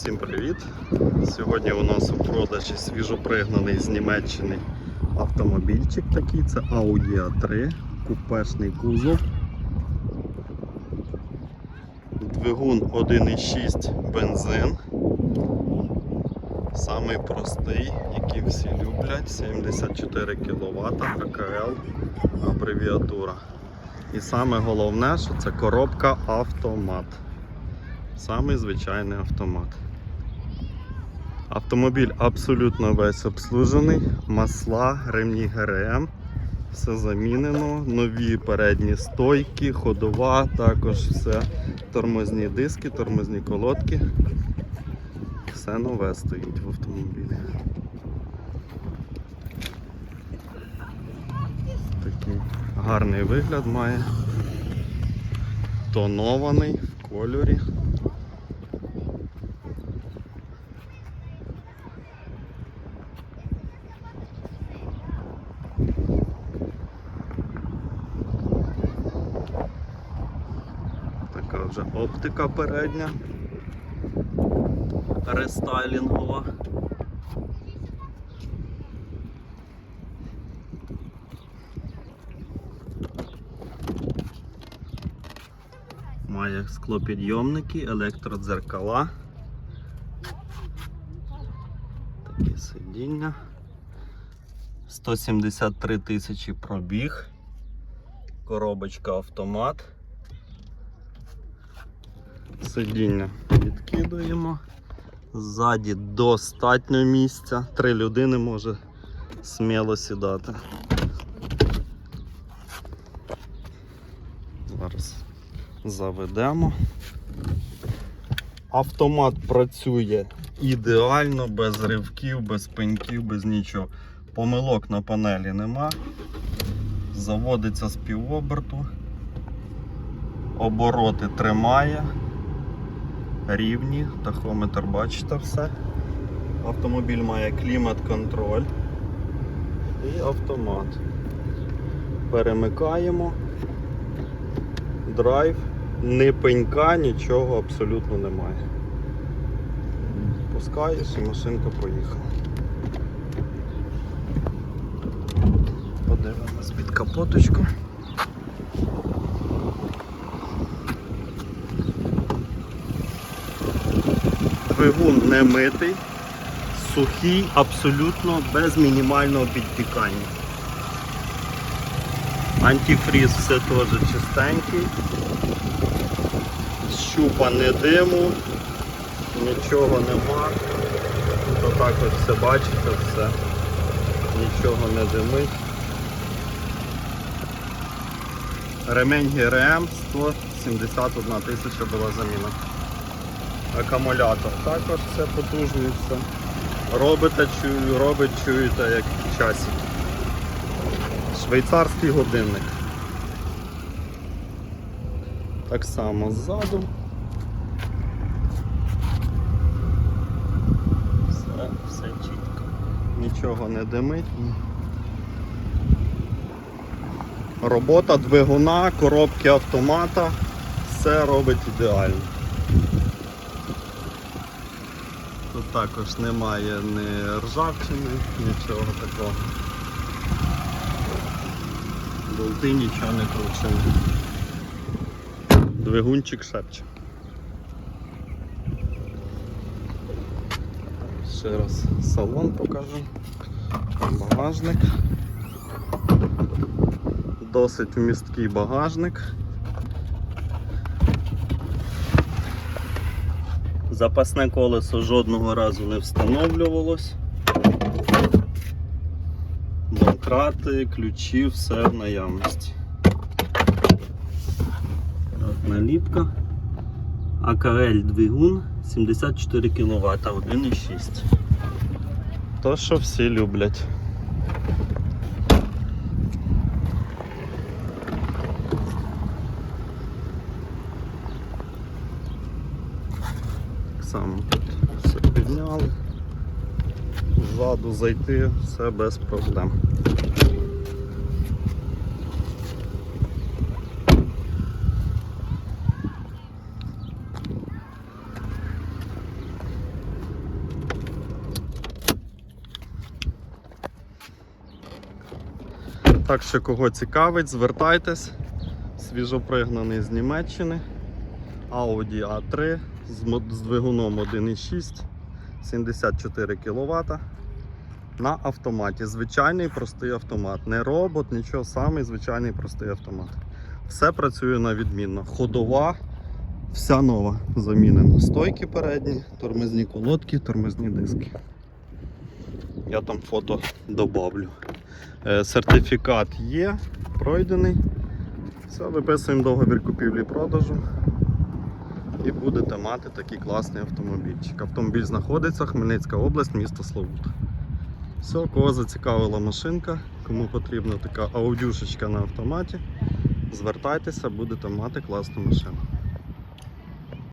Всім привіт! Сьогодні у нас у продажі свіжопригнаний з Німеччини автомобільчик такий. Це Audi A3, купешний кузов. Двигун 1,6 бензин. Самий простий, який всі люблять. 74 кВт, АКЛ, абревіатура. І саме головне, що це коробка автомат. Самий звичайний автомат. Автомобіль абсолютно весь обслужений, масла, ремні ГРМ, все замінено, нові передні стойки, ходова, також все тормозні диски, тормозні колодки. Все нове стоїть в автомобілі. Такий гарний вигляд має. Тонований в кольорі. Така вже оптика передня. Рестайлінгова. Має склопідйомники, електродзеркала. Такі сидіння. 173 тисячі пробіг. Коробочка автомат. Сидіння відкидуємо. Ззаді достатньо місця. Три людини може сміло сідати. Зараз заведемо. Автомат працює ідеально, без ривків, без пеньків, без нічого. Помилок на панелі нема. Заводиться з півоберту. Обороти тримає. Рівні, тахометр бачите все. Автомобіль має клімат-контроль і автомат. Перемикаємо. Драйв, ні пенька, нічого абсолютно немає. Пускаєш і машинка поїхала. Подивимось під капоточку. Двигун не митий, сухий, абсолютно без мінімального підтікання. Антифріз все теж чистенький. Щупа не диму, нічого нема. Тут отак от все бачите, все. Нічого не димить. Ремень ГРМ 171 тисяча була заміна. Акумулятор також все потужний, все. Робите, чую, робить, чуєте, як часик. Швейцарський годинник. Так само ззаду. Все, все чітко. Нічого не димить. Робота двигуна, коробки автомата. Все робить ідеально. Тут також немає ні ржавчини, нічого такого. Болти нічого не кручені. Двигунчик шепче. Ще раз салон покажу. Багажник. Досить вмісткий багажник. Запасне колесо жодного разу не встановлювалось. Домкрати, ключі, все в наявності. Наліпка. АКЛ двигун 74 кВт, 1,6. То, що всі люблять. само тут все підняли, ззаду зайти, все без проблем. Так що кого цікавить, звертайтесь, свіжопригнаний з Німеччини. Audi A3 з, двигуном 1.6, 74 кВт. На автоматі. Звичайний простий автомат. Не робот, нічого самий звичайний простий автомат. Все працює на відмінно. Ходова, вся нова. Замінено. Стойки передні, тормозні колодки, тормозні диски. Я там фото добавлю. Е, Сертифікат є, пройдений. Все, виписуємо договір купівлі-продажу. І будете мати такий класний автомобільчик. Автомобіль знаходиться Хмельницька область, місто Славут. Все, кого зацікавила машинка, кому потрібна така аудюшечка на автоматі, звертайтеся, будете мати класну машину.